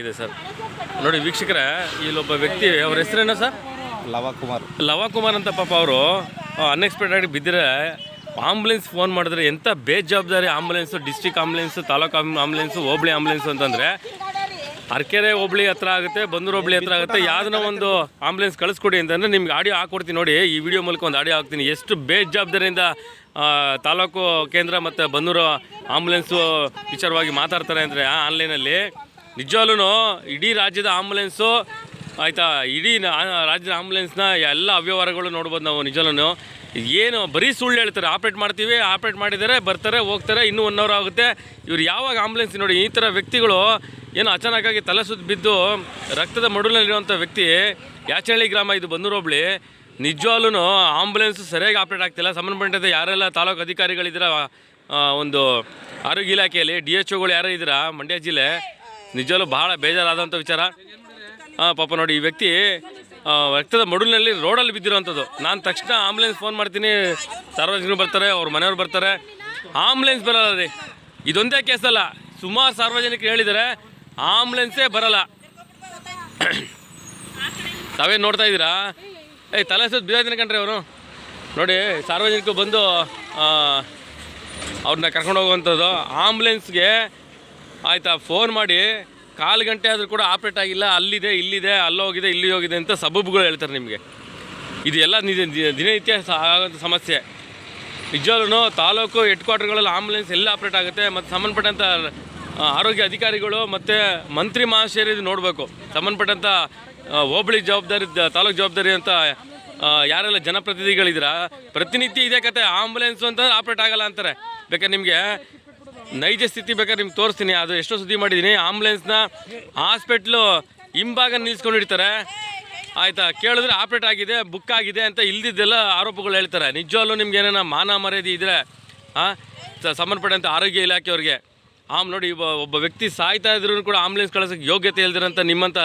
ಇದೆ ಸರ್. ನೋಡಿ ವೀಕ್ಷಕರೇ ಇಲ್ಲೊಬ್ಬ ವ್ಯಕ್ತಿ ಅವ್ರ ಹೆಸರೇನ ಸರ್? ಲವ ಕುಮಾರ್ ಲವ ಕುಮಾರ್ ಅಂತ ಪಾಪ ಅವರು ಅನ್ಎಕ್ಸ್ಪೆಕ್ಟೆಡ್ ಆಗಿ ಬಿದ್ದರೆ ಆಂಬುಲೆನ್ಸ್ ಫೋನ್ ಮಾಡಿದ್ರೆ ಎಂಥ ಬೇಜವಾಬ್ದಾರಿ ambulance district ambulance taluk ambulance hobli ambulance ಅಂತಂದರೆ ಅರ್ಕೆರೆ ಹೋಬಳಿ ಹತ್ರ ಆಗುತ್ತೆ ಬಂದೂರು ಹೋಬಳಿ ಹತ್ರ ಆಗುತ್ತೆ ಯಾವ್ದನ್ನ ಒಂದು ಆಂಬುಲೆನ್ಸ್ ಕಳಿಸ್ಕೊಡಿ ಅಂತಂದರೆ ನಿಮ್ಗೆ ಆಡಿಯೋ ಹಾಕ್ಕೊಡ್ತೀನಿ ನೋಡಿ ಈ ವಿಡಿಯೋ ಮೂಲಕ ಒಂದು ಆಡಿಯೋ ಹಾಕ್ತೀನಿ. ಎಷ್ಟು ಬೇಜವಾಬ್ದಾರಿಯಿಂದ ಜವಾಬ್ದಾರಿಯಿಂದ ತಾಲೂಕು ಕೇಂದ್ರ ಮತ್ತು ಬಂದೂರು ಆಂಬುಲೆನ್ಸು ವಿಚಾರವಾಗಿ ಮಾತಾಡ್ತಾರೆ ಅಂದರೆ ಆನ್ಲೈನಲ್ಲಿ ನಿಜವಾಗ್ಲೂ ಇಡೀ ರಾಜ್ಯದ ಆಂಬುಲೆನ್ಸು ಆಯಿತಾ, ಇಡೀ ರಾಜ್ಯದ ಆಂಬುಲೆನ್ಸ್ನ ಎಲ್ಲ ಅವ್ಯವಹಾರಗಳು ನೋಡ್ಬೋದು ನಾವು ನಿಜವೂ ಏನು, ಬರೀ ಸುಳ್ಳು ಹೇಳ್ತಾರೆ, ಆಪ್ರೇಟ್ ಮಾಡ್ತೀವಿ, ಆಪ್ರೇಟ್ ಮಾಡಿದರೆ ಬರ್ತಾರೆ, ಹೋಗ್ತಾರೆ, ಇನ್ನೂ ಒನ್ ಅವರ್ ಆಗುತ್ತೆ. ಇವ್ರು ಯಾವಾಗ ಆಂಬುಲೆನ್ಸ್ ನೋಡಿ, ಈ ಥರ ವ್ಯಕ್ತಿಗಳು ಏನು ಅಚಾನಕ್ಕಾಗಿ ತಲೆ ಸುತ್ತ ಬಿದ್ದು ರಕ್ತದ ಮಡುಲಲ್ಲಿರುವಂಥ ವ್ಯಕ್ತಿ ಯಾಚಹಳ್ಳಿ ಗ್ರಾಮ ಇದು ಬಂದೂರು ಹೋಬಳಿ ನಿಜವಾಗ್ಲೂ ಆಂಬುಲೆನ್ಸ್ ಸರಿಯಾಗಿ ಆಪ್ರೇಟ್ ಆಗ್ತಿಲ್ಲ. ಸಂಬಂಧಪಟ್ಟಂತೆ ಯಾರೆಲ್ಲ ತಾಲೂಕು ಅಧಿಕಾರಿಗಳಿದ್ದೀರ ಒಂದು ಆರೋಗ್ಯ ಇಲಾಖೆಯಲ್ಲಿ, ಡಿ ಎಚ್ ಒಗಳು ಯಾರು ಇದ್ದೀರಾ, ಮಂಡ್ಯ ಜಿಲ್ಲೆ ನಿಜವಾಗ್ಲೂ ಭಾಳ ಬೇಜಾರಾದಂಥ ವಿಚಾರ. ಹಾಂ ಪಾಪ ನೋಡಿ, ಈ ವ್ಯಕ್ತಿ ರಕ್ತದ ಮಡುಲಿನಲ್ಲಿ ರೋಡಲ್ಲಿ ಬಿದ್ದಿರೋವಂಥದ್ದು ನಾನು ತಕ್ಷಣ ಆಂಬುಲೆನ್ಸ್ ಫೋನ್ ಮಾಡ್ತೀನಿ. ಸಾರ್ವಜನಿಕರು ಬರ್ತಾರೆ, ಅವ್ರ ಮನೆಯವ್ರು ಬರ್ತಾರೆ. ಆಂಬುಲೆನ್ಸ್ ಬರಲ್ಲ ರೀ ಇದೊಂದೇ ಕೇಸಲ್ಲ ಸುಮಾರು ಸಾರ್ವಜನಿಕರು ಹೇಳಿದರೆ ಆಂಬುಲೆನ್ಸೇ ಬರಲ್ಲ. ತಾವೇನು ನೋಡ್ತಾ ಇದ್ದೀರಾ? ಏಯ್, ತಲೆ ಸುತ್ತ ಬಿದ್ದೈತಿನ ಕಣ್ರಿ ಅವರು. ನೋಡಿ, ಸಾರ್ವಜನಿಕರು ಬಂದು ಅವ್ರನ್ನ ಕರ್ಕೊಂಡು ಹೋಗುವಂಥದ್ದು. ಆಂಬುಲೆನ್ಸ್ಗೆ ಆಯಿತಾ ಫೋನ್ ಮಾಡಿ, ಕಾಲು ಗಂಟೆ ಆದರೂ ಕೂಡ ಆಪ್ರೇಟ್ ಆಗಿಲ್ಲ, ಅಲ್ಲಿದೆ, ಇಲ್ಲಿದೆ, ಅಲ್ಲೋಗಿದೆ, ಇಲ್ಲಿ ಹೋಗಿದೆ ಅಂತ ಸಬಬ್ಗಳು ಹೇಳ್ತಾರೆ ನಿಮಗೆ. ಇದು ಎಲ್ಲ ದಿನನಿತ್ಯ ಆಗೋಂಥ ಸಮಸ್ಯೆ. ನಿಜವಾಗ್ಲೂ ತಾಲೂಕು ಹೆಡ್ ಕ್ವಾರ್ಟರ್ಗಳಲ್ಲಿ ಆಂಬುಲೆನ್ಸ್ ಎಲ್ಲ ಆಪ್ರೇಟ್ ಆಗುತ್ತೆ ಮತ್ತು ಸಂಬಂಧಪಟ್ಟಂಥ ಆರೋಗ್ಯ ಅಧಿಕಾರಿಗಳು ಮತ್ತು ಮಂತ್ರಿ ಮಹಾಶಯರು ಇದು ನೋಡಬೇಕು. ಸಂಬಂಧಪಟ್ಟಂಥ ಹೋಬಳಿ ಜವಾಬ್ದಾರಿ, ತಾಲೂಕು ಜವಾಬ್ದಾರಿ ಅಂತ ಯಾರೆಲ್ಲ ಜನಪ್ರತಿನಿಧಿಗಳಿದ್ದೀರಾ, ಪ್ರತಿನಿತ್ಯ ಇದೇ ಕತೆ ಆಂಬುಲೆನ್ಸು ಅಂತಂದ್ರೆ ಆಪ್ರೇಟ್ ಆಗಲ್ಲ ಅಂತಾರೆ. ಬೇಕಾದ್ರೆ ನಿಮಗೆ ನೈಜ ಸ್ಥಿತಿ ಬೇಕಾದ್ರೆ ನಿಮ್ಗೆ ತೋರಿಸ್ತೀನಿ. ಅದು ಎಷ್ಟೋ ಸುದ್ದಿ ಮಾಡಿದ್ದೀನಿ. ಆಂಬುಲೆನ್ಸ್ನ ಹಾಸ್ಪಿಟ್ಲು ಹಿಂಭಾಗ ನಿಲ್ಸ್ಕೊಂಡಿರ್ತಾರೆ ಆಯ್ತಾ? ಕೇಳಿದ್ರೆ ಆಪ್ರೇಟ್ ಆಗಿದೆ, ಬುಕ್ ಆಗಿದೆ ಅಂತ ಇಲ್ದಿದ್ದೆಲ್ಲ ಆರೋಪಗಳು ಹೇಳ್ತಾರೆ. ನಿಜವಾಗ್ಲೂ ನಿಮ್ಗೆ ಏನೇನ ಮಾನ ಮರ್ಯಾದೆ ಇದ್ದರೆ ಹಾಂ ಅಂತ ಆರೋಗ್ಯ ಇಲಾಖೆಯವ್ರಿಗೆ. ಆಮ್, ನೋಡಿ, ಒಬ್ಬ ಒಬ್ಬ ವ್ಯಕ್ತಿ ಸಾಯ್ತಾ ಇದ್ರೂ ಕೂಡ ಆಂಬುಲೆನ್ಸ್ ಕಳ್ಸೋಕ್ಕೆ ಯೋಗ್ಯತೆ ಇಲ್ದಿರಂಥ ನಿಮ್ಮಂಥ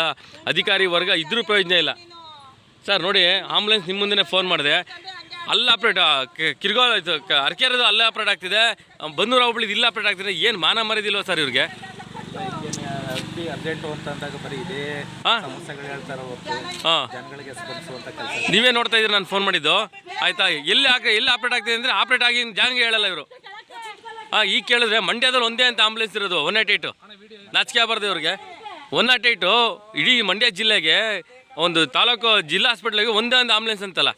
ಅಧಿಕಾರಿ ವರ್ಗ ಇದ್ರೂ ಪ್ರಯೋಜನ ಇಲ್ಲ. ಸರ್, ನೋಡಿ ಆಂಬುಲೆನ್ಸ್ ನಿಮ್ಮ ಮುಂದೆ ಫೋನ್ ಮಾಡಿದೆ. ಅಲ್ಲಿ ಆಪ್ರೇಟ್ ಕಿರ್ಗೋ ಇದು ಅರ್ಕೆರೆದು ಅಲ್ಲೇ ಆಪ್ರೇಟ್ ಆಗ್ತಿದೆ. ಬನ್ನೂರು ಹೋಬಳಿದು ಇಲ್ಲ ಆಪ್ರೇಟ್ ಆಗ್ತಿದೆ. ಏನು ಮಾನ ಮರ್ಯಾದಿಲ್ವ ಸರ್ ಇವ್ರಿಗೆ? ನೀವೇ ನೋಡ್ತಾ ಇದ್ದೀರಿ ನಾನು ಫೋನ್ ಮಾಡಿದ್ದು? ಆಯ್ತಾ? ಎಲ್ಲಿ ಹಾಕ ಎಲ್ಲಿ ಆಪ್ರೇಟ್ ಆಗ್ತಿದೆ ಅಂದರೆ ಆಪ್ರೇಟ್ ಆಗಿ ಜಾನ್ಗೆ ಹೇಳಲ್ಲ ಇವರು. ಹಾಂ ಈಗ ಕೇಳಿದ್ರೆ ಮಂಡ್ಯದಲ್ಲಿ ಒಂದೇ ಅಂತ ಆಂಬುಲೆನ್ಸ್ ಇರೋದು ಒನ್ ನಾಟ್ ಏಯ್ಟು ನಾಚಿಕೆ ಆಗಬಾರ್ದು ಇವ್ರಿಗೆ. ಒನ್ ನಾಟ್ ಏಯ್ಟು ಇಡೀ ಮಂಡ್ಯ ಜಿಲ್ಲೆಗೆ ಒಂದು ತಾಲೂಕು ಜಿಲ್ಲಾ ಹಾಸ್ಪಿಟ್ಲಿಗೆ ಒಂದೇ ಒಂದು ಆಂಬುಲೆನ್ಸ್ ಅಂತಲ್ಲ.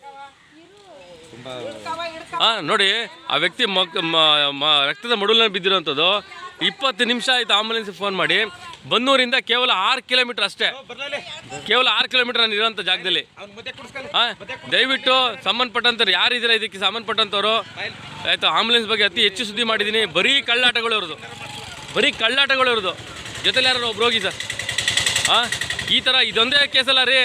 ಹಾಂ ನೋಡಿ, ಆ ವ್ಯಕ್ತಿ ಮಕ್ ರಕ್ತದ ಮಡುಲಲ್ಲಿ ಬಿದ್ದಿರೋಂಥದ್ದು ಇಪ್ಪತ್ತು ನಿಮಿಷ ಆಯ್ತು ಆಂಬುಲೆನ್ಸ್ ಫೋನ್ ಮಾಡಿ. ಬನ್ನೂರಿಂದ ಕೇವಲ ಆರು ಕಿಲೋಮೀಟರ್ ಅಷ್ಟೇ. ಕೇವಲ ಆರು ಕಿಲೋಮೀಟರ್ ನಾನು ಜಾಗದಲ್ಲಿ. ಹಾಂ ದಯವಿಟ್ಟು ಸಂಬಂಧಪಟ್ಟಂಥವ್ರು ಯಾರಿದ್ದೀರಾ ಇದಕ್ಕೆ ಸಂಬಂಧಪಟ್ಟಂಥವ್ರು? ಆಯಿತು, ಆಂಬುಲೆನ್ಸ್ ಬಗ್ಗೆ ಅತಿ ಹೆಚ್ಚು ಸುದ್ದಿ ಮಾಡಿದ್ದೀನಿ. ಬರೀ ಕಳ್ಳಾಟಗಳು ಇರೋದು. ಬರೀ ಕಳ್ಳಾಟಗಳು ಇರೋದು. ಜೊತೆಲಿ ಯಾರು ಒಬ್ರು ಹೋಗಿ ಸರ್? ಈ ಥರ ಇದೊಂದೇ ಕೇಸಲ್ಲ ರೀ.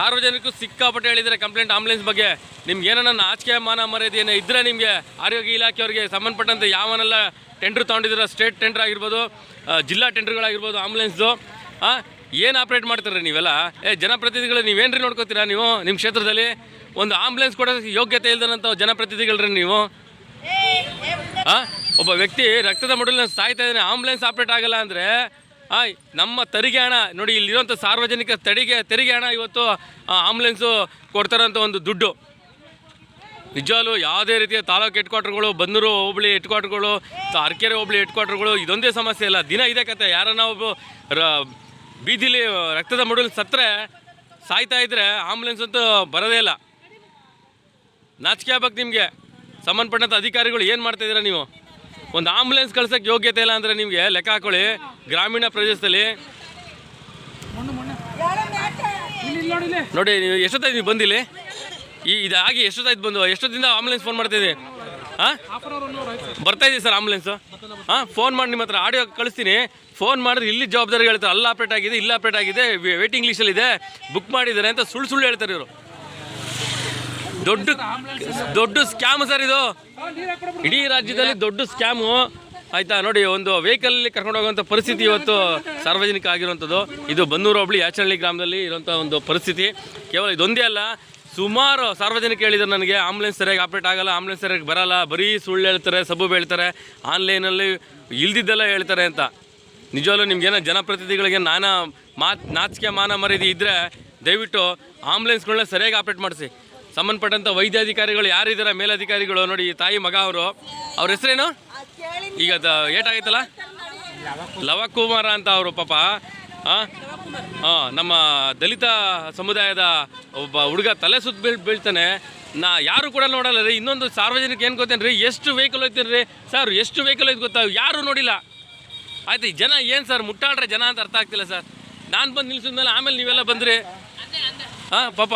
ಸಾರ್ವಜನಿಕರು ಸಿಕ್ಕಾಪಟ್ಟೆ ಹೇಳಿದರೆ ಕಂಪ್ಲೇಂಟ್ ಆಂಬುಲೆನ್ಸ್ ಬಗ್ಗೆ. ನಿಮ್ಗೆ ಏನನ್ನ ನಾಚಿಕೆ ಮಾನ ಮರ್ಯಾದೆ ಏನೋ ಇದ್ದರೆ ನಿಮಗೆ ಆರೋಗ್ಯ ಇಲಾಖೆಯವರಿಗೆ ಸಂಬಂಧಪಟ್ಟಂತೆ ಯಾವನೆಲ್ಲ ಟೆಂಡ್ರ್ ತೊಗೊಂಡಿದ್ದೀರ ಸ್ಟೇಟ್ ಟೆಂಡರ್ ಆಗಿರ್ಬೋದು ಜಿಲ್ಲಾ ಟೆಂಡರ್ಗಳಾಗಿರ್ಬೋದು ಆಂಬುಲೆನ್ಸ್ದು ಏನು ಆಪ್ರೇಟ್ ಮಾಡ್ತಾರೆ ನೀವೆಲ್ಲ? ಏ, ಜನಪ್ರತಿನಿಧಿಗಳು ರೀ ನೋಡ್ಕೋತೀರಾ ನೀವು ನಿಮ್ಮ ಕ್ಷೇತ್ರದಲ್ಲಿ? ಒಂದು ಆಂಬುಲೆನ್ಸ್ ಕೊಡೋದಕ್ಕೆ ಯೋಗ್ಯತೆ ಇಲ್ದಂಥ ಜನಪ್ರತಿನಿಧಿಗಳ್ರಿ ನೀವು. ಹಾಂ ಒಬ್ಬ ವ್ಯಕ್ತಿ ರಕ್ತದ ಮಡಲನ್ನು ಸಾಯ್ತಾ ಇದ್ದಾನೆ ಆಂಬುಲೆನ್ಸ್ ಆಪ್ರೇಟ್ ಆಗಲ್ಲ ಅಂದರೆ ನಮ್ಮ ತೆರಿಗೆ ಹಣ, ನೋಡಿ, ಇಲ್ಲಿರುವಂಥ ಸಾರ್ವಜನಿಕ ತೆರಿಗೆ ತೆರಿಗೆ ಹಣ ಇವತ್ತು ಆಂಬುಲೆನ್ಸು ಕೊಡ್ತಾರಂಥ ಒಂದು ದುಡ್ಡು. ನಿಜವಾಗ್ಲೂ ಯಾವುದೇ ರೀತಿಯ ತಾಲೂಕು ಹೆಡ್ ಕ್ವಾರ್ಟರ್ಗಳು ಬಂದೂರು ಹೋಬಳಿ ಹೆಡ್ ಕ್ವಾರ್ಟರ್ಗಳು ಅರ್ಕೆರೆ ಹೋಬಳಿ ಹೆಡ್ ಕ್ವಾರ್ಟರ್ಗಳು ಇದೊಂದೇ ಸಮಸ್ಯೆ ಇಲ್ಲ. ದಿನ ಇದೇ ಕತೆ. ಯಾರನ್ನ ಒಬ್ಬ ರ, ಬೀದಿಲಿ ರಕ್ತದ ಮಡಲು ಸತ್ತರೆ, ಸಾಯ್ತಾ ಇದ್ದರೆ ಆಂಬುಲೆನ್ಸ್ ಅಂತೂ ಬರೋದೇ ಇಲ್ಲ. ನಾಚಿಕೆ ಆಗ್ಬೇಕು ನಿಮಗೆ. ಸಂಬಂಧಪಟ್ಟಂಥ ಅಧಿಕಾರಿಗಳು ಏನು ಮಾಡ್ತಾ ಇದ್ದೀರಾ ನೀವು? ಒಂದು ಆಂಬುಲೆನ್ಸ್ ಕಳ್ಸೋಕ್ಕೆ ಯೋಗ್ಯತೆ ಇಲ್ಲ ಅಂದರೆ ನಿಮಗೆ ಲೆಕ್ಕ ಹಾಕೊಳ್ಳಿ. ಗ್ರಾಮೀಣ ಪ್ರದೇಶದಲ್ಲಿ ನೋಡಿ, ನೀವು ಎಷ್ಟೊತ್ತಾಯ್ತು ನೀವು ಬಂದಿಲ್ಲಿ? ಈ ಇದಾಗಿ ಎಷ್ಟೊತ್ತಾಯ್ತು ಬಂದು? ಎಷ್ಟೊತ್ತಿಂದ ಆಂಬುಲೆನ್ಸ್ ಫೋನ್ ಮಾಡ್ತಿದ್ದೀವಿ ಹಾಂ ಬರ್ತಾ ಇದ್ದೀವಿ ಸರ್ ಆಂಬುಲೆನ್ಸು ಹಾಂ ಫೋನ್ ಮಾಡಿ ನಿಮ್ಮ ಹತ್ರ ಆಡಿಯೋ ಕಳಿಸ್ತೀನಿ. ಫೋನ್ ಮಾಡಿದ್ರೆ ಇಲ್ಲಿ ಜವಾಬ್ದಾರಿ ಹೇಳ್ತಾರೆ. ಅಲ್ಲಿ ಆಪ್ರೇಟ್ ಆಗಿದೆ, ಇಲ್ಲಿ ಆಪ್ರೇಟ್ ಆಗಿದೆ ವೇಟಿಂಗ್ ಲಿಸ್ಟಲ್ಲಿದೆ ಬುಕ್ ಮಾಡಿದ್ದಾರೆ ಅಂತ ಸುಳ್ಳು ಸುಳ್ಳು ಹೇಳ್ತಾರೆ ಇವರು. ದೊಡ್ಡ ದೊಡ್ಡ ಸ್ಕ್ಯಾಮ್ ಸರ್ ಇದು. ಇಡೀ ರಾಜ್ಯದಲ್ಲಿ ದೊಡ್ಡ ಸ್ಕ್ಯಾಮು ಆಯ್ತಾ, ನೋಡಿ, ಒಂದು ವೆಹಿಕಲಲ್ಲಿ ಕರ್ಕೊಂಡು ಹೋಗುವಂತ ಪರಿಸ್ಥಿತಿ ಇವತ್ತು ಸಾರ್ವಜನಿಕ ಆಗಿರುವಂಥದ್ದು. ಇದು ಬನ್ನೂರು ಹೋಬಳಿ ಯಾಚನಹಳ್ಳಿ ಗ್ರಾಮದಲ್ಲಿ ಇರುವಂಥ ಒಂದು ಪರಿಸ್ಥಿತಿ. ಕೇವಲ ಇದೊಂದೇ ಅಲ್ಲ, ಸುಮಾರು ಸಾರ್ವಜನಿಕ ಹೇಳಿದ್ರು ನನಗೆ ಆಂಬುಲೆನ್ಸ್ ಸರಿಯಾಗಿ ಆಪ್ರೇಟ್ ಆಗಲ್ಲ ಆಂಬುಲೆನ್ಸ್ ಸರಿಯಾಗಿ ಬರಲ್ಲ, ಬರೀ ಸುಳ್ಳು ಹೇಳ್ತಾರೆ, ಸಬ್ಬು ಹೇಳ್ತಾರೆ ಆನ್ಲೈನಲ್ಲಿ ಇಲ್ದಿದ್ದೆಲ್ಲ ಹೇಳ್ತಾರೆ ಅಂತ. ನಿಜವಾಗ್ಲೂ ನಿಮ್ಗೇನೋ ಜನಪ್ರತಿನಿಧಿಗಳಿಗೆ ನಾನಾ ಮಾತ್, ನಾಚಿಕೆ ಮಾನ ಮರ್ಯಾದೆ ಇದ್ದರೆ ದಯವಿಟ್ಟು ಆಂಬುಲೆನ್ಸ್ಗಳನ್ನ ಸರಿಯಾಗಿ ಆಪ್ರೇಟ್ ಮಾಡಿಸಿ. ಸಂಬಂಧಪಟ್ಟಂಥ ವೈದ್ಯಾಧಿಕಾರಿಗಳು ಯಾರಿದ್ದಾರೆ ಮೇಲಧಿಕಾರಿಗಳು, ನೋಡಿ ತಾಯಿ ಮಗ ಅವರು, ಅವ್ರ ಹೆಸರೇನು? ಈಗ ಅದು ಏಟಾಗೈತಲ್ಲ ಲವಕುಮಾರ ಅಂತ ಅವರು ಪಾಪ? ಆ, ನಮ್ಮ ದಲಿತ ಸಮುದಾಯದ ಒಬ್ಬ ಹುಡುಗ ತಲೆ ಸುತ್ತ ಬೀಳ್ ಬೀಳ್ತಾನೆ. ನಾ ಯಾರು ಕೂಡ ನೋಡಲ್ಲ ರೀ ಇನ್ನೊಂದು ಸಾರ್ವಜನಿಕ ಏನು ಗೊತ್ತೇನು ರೀ ಎಷ್ಟು ವೆಹಿಕಲ್ ಹೋಗ್ತೀನಿ ರೀ? ಸರ್ ಎಷ್ಟು ವೆಹಿಕಲ್ ಐತೆ ಗೊತ್ತಾ? ಯಾರು ನೋಡಿಲ್ಲ. ಆಯ್ತು ಈ ಜನ ಏನು ಸರ್ ಮುಟ್ಟಾಡ್ರೆ ಜನ ಅಂತ ಅರ್ಥ ಆಗ್ತಿಲ್ಲ ಸರ್. ನಾನು ಬಂದು ನಿಲ್ಸಿದ್ಮೇಲೆ ಆಮೇಲೆ ನೀವೆಲ್ಲ ಬಂದ್ರಿ. ಹಾಂ ಪಾಪ.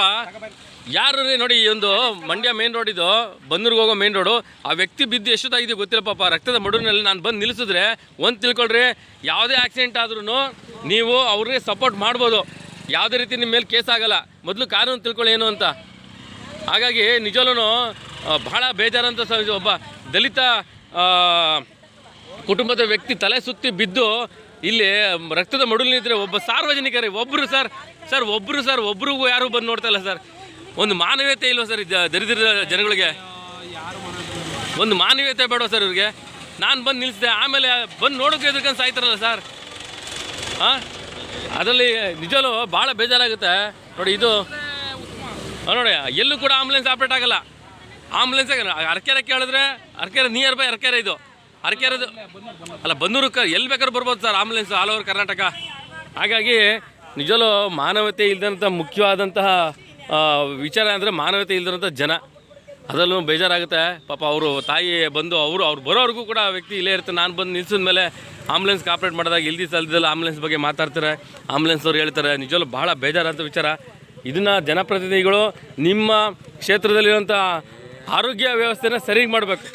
ಯಾರು ರೀ ನೋಡಿ ಈ ಒಂದು ಮಂಡ್ಯ ಮೇನ್ ರೋಡ್ ಇದು ಬಂದ್ರಿಗೆ ಹೋಗೋ ಮೇನ್ ರೋಡು ಆ ವ್ಯಕ್ತಿ ಬಿದ್ದು ಎಷ್ಟೊತ್ತಾಗಿದೆ ಗೊತ್ತಿಲ್ಲ ಪಾಪ ರಕ್ತದ ಮಡುವಿನಲ್ಲಿ ನಾನು ಬಂದು ನಿಲ್ಲಿಸಿದ್ರೆ ಒಂದು ತಿಳ್ಕೊಳ್ರಿ, ಯಾವುದೇ ಆಕ್ಸಿಡೆಂಟ್ ಆದ್ರೂ ನೀವು ಅವ್ರಿಗೆ ಸಪೋರ್ಟ್ ಮಾಡ್ಬೋದು. ಯಾವುದೇ ರೀತಿ ನಿಮ್ಮ ಮೇಲೆ ಕೇಸ್ ಆಗಲ್ಲ. ಮೊದಲು ಕಾನೂನು ತಿಳ್ಕೊಳ್ಳಿ ಏನು ಅಂತ. ಹಾಗಾಗಿ ನಿಜವಲ್ಲೂ ಬಹಳ ಬೇಜಾರಂತ ಸ ಒಬ್ಬ ದಲಿತ ಕುಟುಂಬದ ವ್ಯಕ್ತಿ ತಲೆ ಸುತ್ತಿ ಬಿದ್ದು ಇಲ್ಲಿ ರಕ್ತದ ಮಡುಲಿನಿದ್ರೆ ಒಬ್ಬ ಸಾರ್ವಜನಿಕರೇ ಒಬ್ಬರು ಸರ್ ಸರ್ ಒಬ್ಬರು ಸರ್, ಒಬ್ರಿಗೂ ಯಾರೂ ಬಂದು ನೋಡ್ತಾ ಇಲ್ಲ ಸರ್. ಒಂದು ಮಾನವೀಯತೆ ಇಲ್ವಾ ಸರ್ ದರಿದ್ರ ಜನಗಳಿಗೆ? ಒಂದು ಮಾನವೀಯತೆ ಬೇಡ ಸರ್ ಇವ್ರಿಗೆ? ನಾನು ಬಂದು ನಿಲ್ಲಿಸಿದೆ ಆಮೇಲೆ ಬಂದು ನೋಡೋಕೆ ಎದ್ಕೊಂಡು ಸಾಯ್ತಾರಲ್ಲ ಸರ್. ಹಾಂ ಅದರಲ್ಲಿ ನಿಜವೂ ಭಾಳ ಬೇಜಾರಾಗುತ್ತೆ. ನೋಡಿ ಇದು ನೋಡಿ, ಎಲ್ಲೂ ಕೂಡ ಆಂಬುಲೆನ್ಸ್ ಆಪ್ರೇಟ್ ಆಗಲ್ಲ. ಆಂಬುಲೆನ್ಸ್ ಅರ್ಕೆರೆ ಕೇಳಿದ್ರೆ ಅರ್ಕೆರೆ ನಿಯರ್ ಬೈ ಅರ್ಕೆರೆ ಇದು. ಅರ್ಕೆರೆದು ಅಲ್ಲ ಬನ್ನೂರು ಕ ಎಲ್ಲಿ ಬೇಕಾದ್ರೂ ಬರ್ಬೋದು sir ambulance all over Karnataka. ಹಾಗಾಗಿ ನಿಜವೂ ಮಾನವತೆ ಇಲ್ಲದಂಥ ಮುಖ್ಯವಾದಂತಹ ವಿಚಾರ ಅಂದರೆ ಮಾನವತೆ ಇಲ್ದಿರೋಂಥ ಜನ. ಅದರಲ್ಲೂ ಬೇಜಾರಾಗುತ್ತೆ. ಪಾಪ ಅವರು ತಾಯಿ ಬಂದು ಅವರು, ಅವ್ರು ಬರೋವರೆಗೂ ಕೂಡ ಆ ವ್ಯಕ್ತಿ ಇಲ್ಲೇ ಇರ್ತಾರೆ ನಾನು ಬಂದು ನಿಲ್ಸಿದ ಮೇಲೆ ಆಂಬುಲೆನ್ಸ್ ಕಾಪ್ರೇಟ್ ಮಾಡಿದಾಗ ಇಲ್ದಿ ಸಲ್ದಲ್ಲ ಆಂಬುಲೆನ್ಸ್ ಬಗ್ಗೆ ಮಾತಾಡ್ತಾರೆ. ಆಂಬುಲೆನ್ಸ್ ಅವ್ರು ಹೇಳ್ತಾರೆ ನಿಜವಲ್ಲೂ ಭಾಳ ಬೇಜಾರಂತ ವಿಚಾರ. ಇದನ್ನು ಜನಪ್ರತಿನಿಧಿಗಳು ನಿಮ್ಮ ಕ್ಷೇತ್ರದಲ್ಲಿರುವಂಥ ಆರೋಗ್ಯ ವ್ಯವಸ್ಥೆನ ಸರಿಗೆ ಮಾಡಬೇಕು.